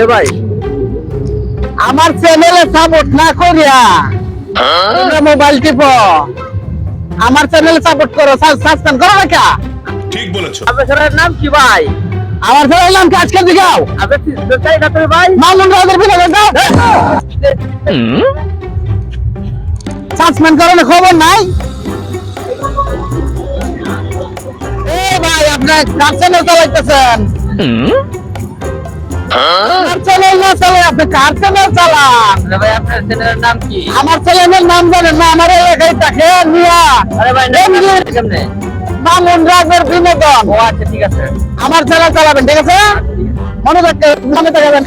এ ভাই আমার চ্যানেলে সাপোর্ট না করিয়া তোমরা মোবাইল টিপো। আমার চ্যানেলে সাপোর্ট করো সাবস্ক্রাইব করো না কা? ঠিক বলেছ। আপনার চ্যানেলের নাম কি ভাই? আমার চ্যানেলের নাম কি আজকে দিগাও আপনার চাই না তুমি ভাই? মামুন রাজের বিনোদন দাও। সাসপেন্ড করো না খবর নাই? এ ভাই আপনার কার চ্যানেল চালাইতেছেন? আমার চ্যানেলের নাম জানেন না আমার এলাকায় মামুন রাজের বিনোদন। ও আচ্ছা ঠিক আছে। আমার চ্যানেল চালাবেন ঠিক আছে? মনে রাখতে মনে থাকবেন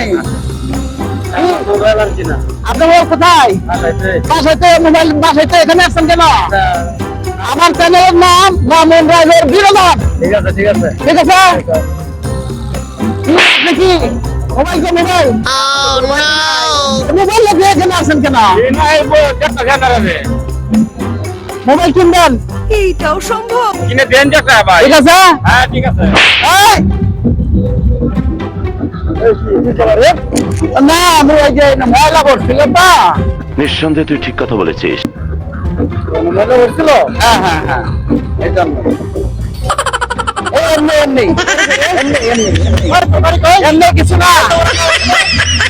আপনার কোথায়? বাসাইতে মোবাইল বাসাইতে এখানে আসছেন কেন? আমার চ্যানেলের নাম মামুন রাজের বিনোদন। ঠিক আছে। ঠিক আছে? ঠিক আছে। আপনি কি মোবাইল কে মোবাইল মোবাইল লাগিয়ে এখানে আসেন কেন? মোবাইল কিনবেন? এইটাও সম্ভব। কিনে দেন টাকা ভাই। ঠিক আছে? হ্যাঁ ঠিক আছে। এই! না আমি ওই যে ময়লা করছিলাম না নিঃসন্দেহে তুই ঠিক কথা বলেছিস। ময়লা করছিল হ্যাঁ হ্যাঁ হ্যাঁ। এই জন্য এমনি এমনি এমনি এমনি কিছু না।